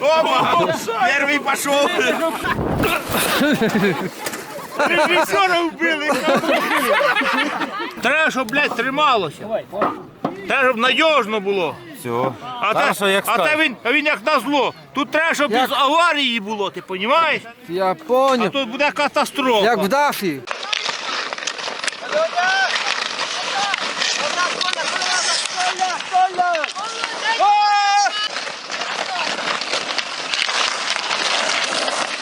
Оба! Первый пошел! Режисера вбили! Треба, щоб, блядь, трималося. Треба, щоб надіжно було. Все. А, те, Перше, як а те він, він як на зло. Тут треба, щоб без аварії було, ти розумієш? Я А поняв. тут буде катастрофа. Як в Дафі.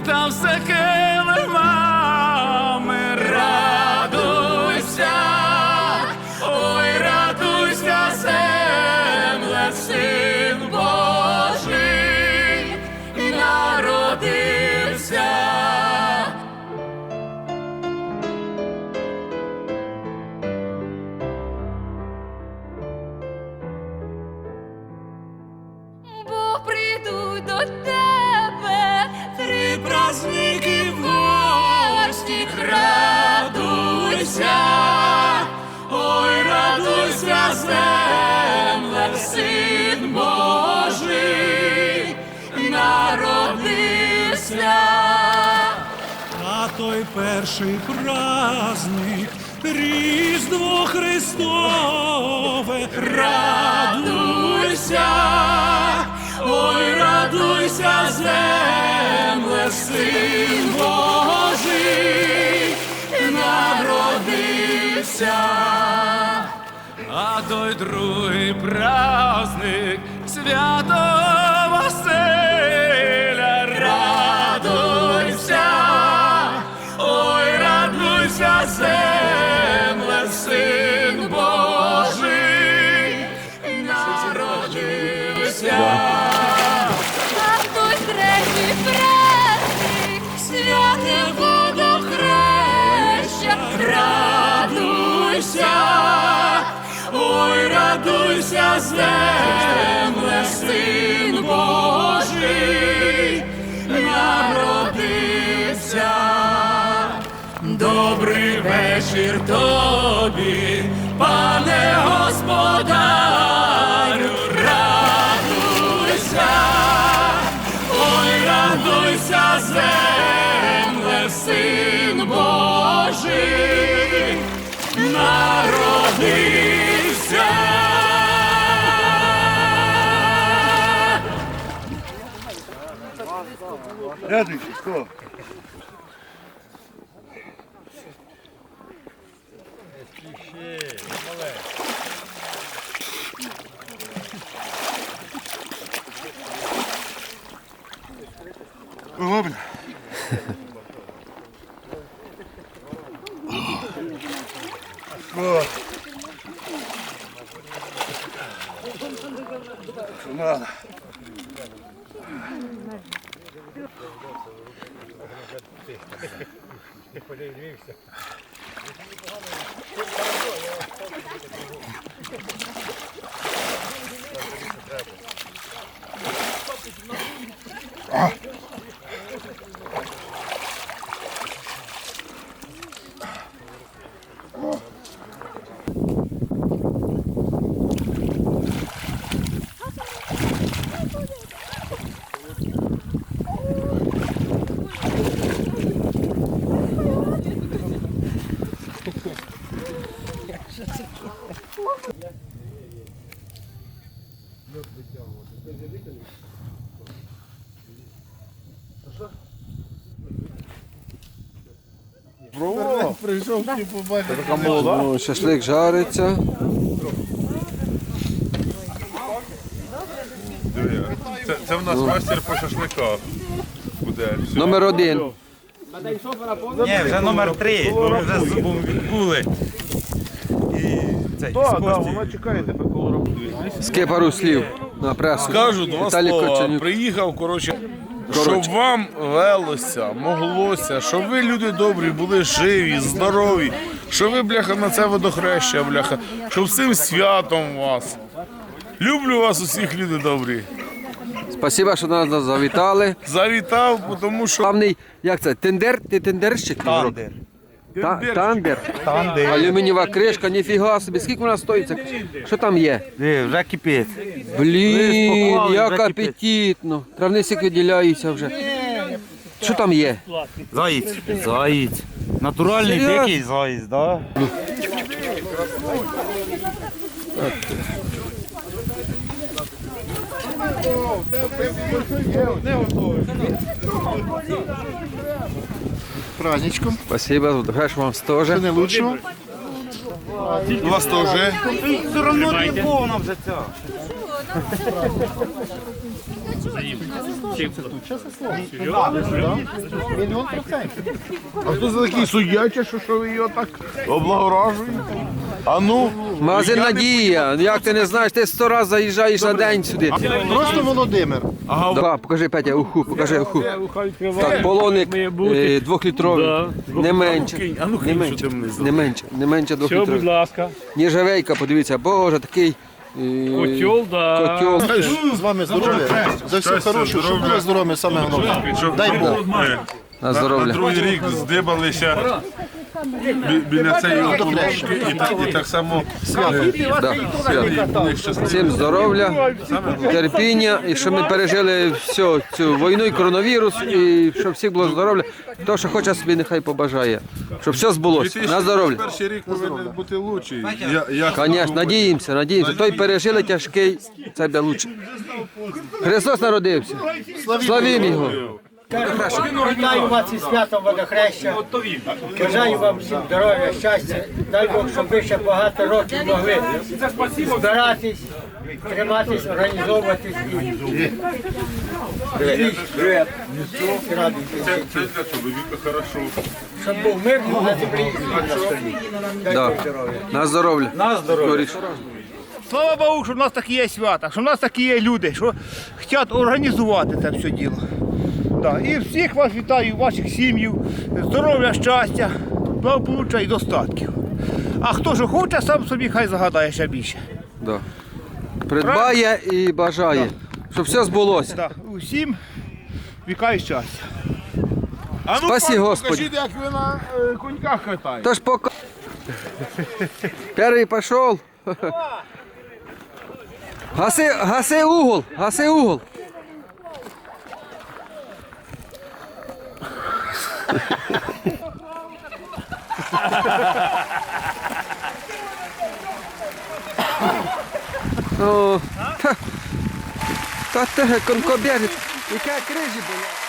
там все килимами, радуйся, ой, радуйся, земле, син радуйся, ой, радуйся, земле, син Божий народився. А той перший праздник, Різдво Христове, радуйся, ой, радуйся, земле, син Божий народився. А той другий праздник свято Радуйся, ой, радуйся, земле, син Божий народився. Добрий вечір тобі, пане господарю, радуйся, ой, радуйся, земле, син Божий народився. Рядуйся, що? Ого. Що Прийшов, побачити. Ну, шашлик жариться. Це, це в нас мастер по шашликах буде. Номер один. Ні, вже номер три, ми вже з. І цей, з Так, так, Костю. вона чекає тебе коло роботи. Скипа руслів. На пресу. Скажу два Віталій слова. Коченюк. Приїхав, коротше, щоб вам велося, моглося, щоб ви люди добрі, були живі, здорові, щоб ви, бляха, на це водохреща, бляха, щоб з цим святом вас. Люблю вас усіх, люди добрі. Спасибо, що до нас завітали. Завітав, тому що Главний, як це, тендер? Ти тендерщик? Тандер. Та, тандер. Тандер. Алюмінієва кришка, ніфіга собі. Скільки вона стоїть? Це- Що там є? Диви, вже кипить. Блін, як вже кипить. апетитно. Травнисик виділяється вже. Що там є? Заєць. Заєць. Натуральний Серйозно? дикий заєць, да? Праздничком. Спасибо, хорошо вам тоже. Не Наилучшего. у вас тоже. Все одно не повно вже ця. А хто за такий суддячий, що, що ви його так облагоражуєте? А ну, Магазин Надія. Як ти не знаєш, ти сто разів заїжджаєш на день сюди. Просто Володимир. Да, покажи, Петя, уху, покажи уху. Так, полоник е, двохлітровий. Не менше. а ну Не кинь, менше, ти внизу. не менше, не менше Все, будь двохлітровий. ласка. Ніжавейка, подивіться, боже, такий. е, Котел, да. Котел. З вами здоров'я. За все хороше, щоб було здоров'я саме головне. Дай Бог. На На здоров'я. другий рік здибалися біля цієї оболочки і так, і так само Да, свято. Всім здоров'я, терпіння, і щоб ми пережили всю цю війну і коронавірус, і щоб всіх було здоров'я. То, що хоче собі, нехай побажає. Щоб все збулося. На здоров'я. Перший рік повинен бути лучший. Я, я Звісно, надіємося, надіємося. Той пережили тяжкий, це буде лучше. Христос народився. Славімо його. Вітаю вас зі святом водохреща. Бажаю вам всім здоров'я, щастя. Дай Бог, щоб ви ще багато років могли збиратись, триматись, організовуватись це, для чоловіка хорошо. Щоб був мир на землі на столі. Да. На здоров'я. На здоров'я. Слава Богу, що в нас такі є свята, що в нас такі є люди, що хочуть організувати це все діло. Да. І всіх вас вітаю, ваших сім'їв, здоров'я, щастя, благополуччя і достатків. А хто що хоче, сам собі хай загадає ще більше. Да. Придбає і бажає, щоб все збулося. Да. Усім віка і щастя. А ну, Спасі пане, Господи. покажіть, як ви на е, коньках катаєте. Тож пока. Перший пішов. Гаси, гаси угол, гаси угол. О, та, та конкобєр, яка крижі була.